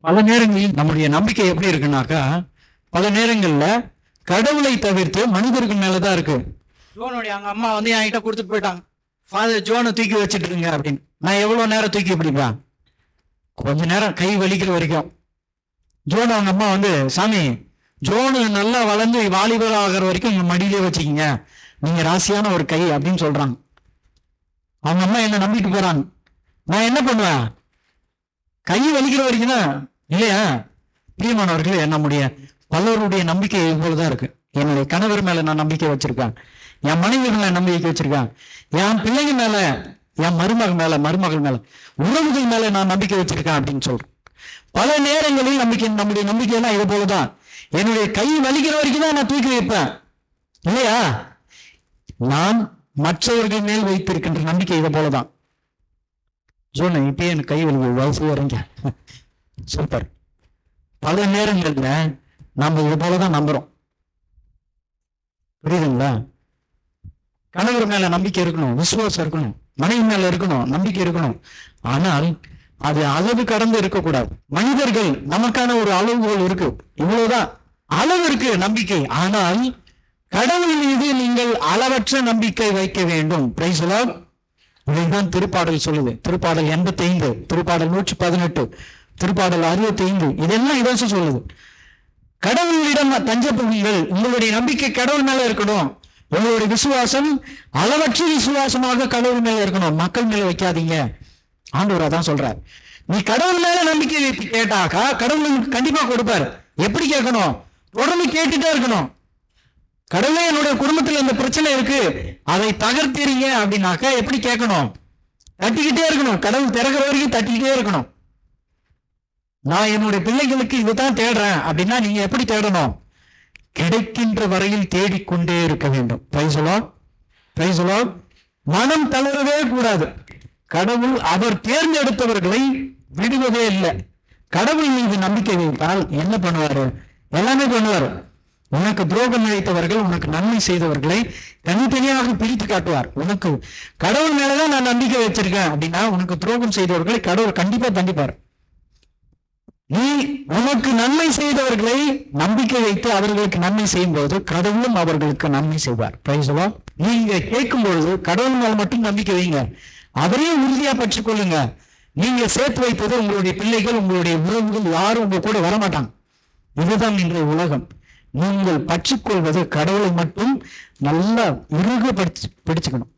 பல நேரங்களில் நம்முடைய நம்பிக்கை எப்படி இருக்குனாக்கா பல நேரங்கள்ல கடவுளை தவிர்த்து மனிதர்கள் மேலதான் இருக்கு. ஜோனுடைய அவங்க அம்மா வந்து என்கிட்ட கொடுத்துட்டு போயிட்டாங்க. ஃபாதர் ஜோனை தூக்கி வச்சுட்டு இருங்க அப்படின்னு. நான் எவ்வளவு நேரம் தூக்கி பிடிப்பேன்? கொஞ்ச நேரம் கை வலிக்கிற வரைக்கும். ஜோன் அவங்க அம்மா வந்து சாமி ஜோனு நல்லா வளர்ந்து வாலிபர் ஆகிற வரைக்கும் உங்க மடியிலே வச்சுக்கிங்க. நீங்க ராசியான ஒரு கை அப்படின்னு சொல்றாங்க. அவங்க அம்மா என்ன நம்பிட்டு போறாங்க. நான் என்ன பண்ணுவேன்? கை வலிக்கிற வரைக்கும் தான் இல்லையா? பிரியமானவர்களே நம்முடைய பலருடைய நம்பிக்கை இவ்வளவுதான் இருக்கு. என்னுடைய கணவர் மேல நான் நம்பிக்கை வச்சிருக்கேன். என் மனைவி மேல நம்பிக்கை வச்சிருக்கேன். என் பிள்ளைங்க மேல என் மருமகள் மேல மருமகள் மேல உறவுகள் மேல நான் நம்பிக்கை வச்சிருக்கேன் அப்படின்னு சொல்றேன் பல நேரங்களில் நம்பிக்கை நம்முடைய நம்பிக்கை இது போலதான். என்னுடைய கை வலிக்கிற வரைக்கும் தான் நான் தூக்கி வைப்பேன். இல்லையா? நான் மற்றவர்கள் மேல் வைத்திருக்கின்ற நம்பிக்கை இதை போலதான். சொன்ன இப்பயே எனக்கு கை வலிக்கு வயசு வரீங்க. சூப்பர் பல நேரங்கள்ல நம்ம இது போலதான் நம்புறோம். புரியுதுங்களா? கணவர் மேல நம்பிக்கை இருக்கணும் விசுவாசம் இருக்கணும் மனைவி மேல இருக்கணும் நம்பிக்கை இருக்கணும். ஆனால் அது அளவு கடந்து இருக்கக்கூடாது. மனிதர்கள் நமக்கான ஒரு அளவுகோல் இருக்கு. இவ்வளவுதான். அளவு இருக்கு நம்பிக்கை. ஆனால் கடவுள் மீது நீங்கள் அளவற்ற நம்பிக்கை வைக்க வேண்டும். பிரைஸ் இதைதான் திருப்பாடல் சொல்லுது. திருப்பாடல் எண்பத்தி ஐந்து திருப்பாடல் நூற்றி பதினெட்டு. திருப்பாடல் அறுபத்தி ஐந்து இதெல்லாம் இதை சொல்லுது கடவுளிடம் தஞ்சப்படுங்கள் உங்களுடைய நம்பிக்கை கடவுள் மேல இருக்கணும். உங்களுடைய விசுவாசம் அளவற்ற விசுவாசமாக கடவுள் மேல இருக்கணும். மக்கள் மேல வைக்காதீங்க. ஆண்டவர் அதான் சொல்றார். நீ கடவுள் மேல நம்பிக்கை வைத்து கேட்டாக்கா கடவுள் கண்டிப்பா கொடுப்பாரு. எப்படி கேட்கணும்? தொடர்ந்து கேட்டுட்டே இருக்கணும். கடவுளே என்னுடைய குடும்பத்துல இந்த பிரச்சனை இருக்கு. அதை தகர்த்தீங்க அப்படின்னாக்கா எப்படி கேட்கணும்? தட்டிக்கிட்டே இருக்கணும். கடவுள் திறக்கிற வரைக்கும் தட்டிக்கிட்டே இருக்கணும். நான் என்னுடைய பிள்ளைகளுக்கு இதுதான் தேடுறேன். அப்படின்னா நீங்க எப்படி தேடணும்? கிடைக்கின்ற வரையில் தேடிக்கொண்டே இருக்க வேண்டும். பிரைசலோ பிரைசலோ மனம் தளரவே கூடாது. கடவுள் அவர் தேர்ந்தெடுத்தவர்களை விடுவதே இல்லை. கடவுள் மீது நம்பிக்கை வைத்தால் என்ன பண்ணுவாரு? எல்லாமே பண்ணுவாரு. உனக்கு துரோகம் இழைத்தவர்கள் உனக்கு நன்மை செய்தவர்களை தனித்தனியாக பிரித்து காட்டுவார். உனக்கு கடவுள் மேலதான் நான் நம்பிக்கை வச்சிருக்கேன். அப்படின்னா உனக்கு துரோகம் செய்தவர்களை கடவுள் கண்டிப்பா தண்டிப்பார். நீ உனக்கு நன்மை செய்தவர்களை நம்பிக்கை வைத்து அவர்களுக்கு நன்மை செய்யும் போது கடவுளும் அவர்களுக்கு நன்மை செய்வார். பிரைசலோ நீங்க கேட்கும் பொழுது கடவுள் மட்டும் நம்பிக்கை வைங்க. அவரையும் உறுதியா பற்றி கொள்ளுங்க நீங்க சேர்த்து வைப்பது உங்களுடைய பிள்ளைகள் உங்களுடைய உறவுகள் யாரும் உங்க கூட வரமாட்டாங்க. இதுதான் இன்றைய உலகம். நீங்கள் பற்றிக்கொள்வது கடவுளை மட்டும் நல்லா இறுக படிச்சு பிடிச்சுக்கணும்.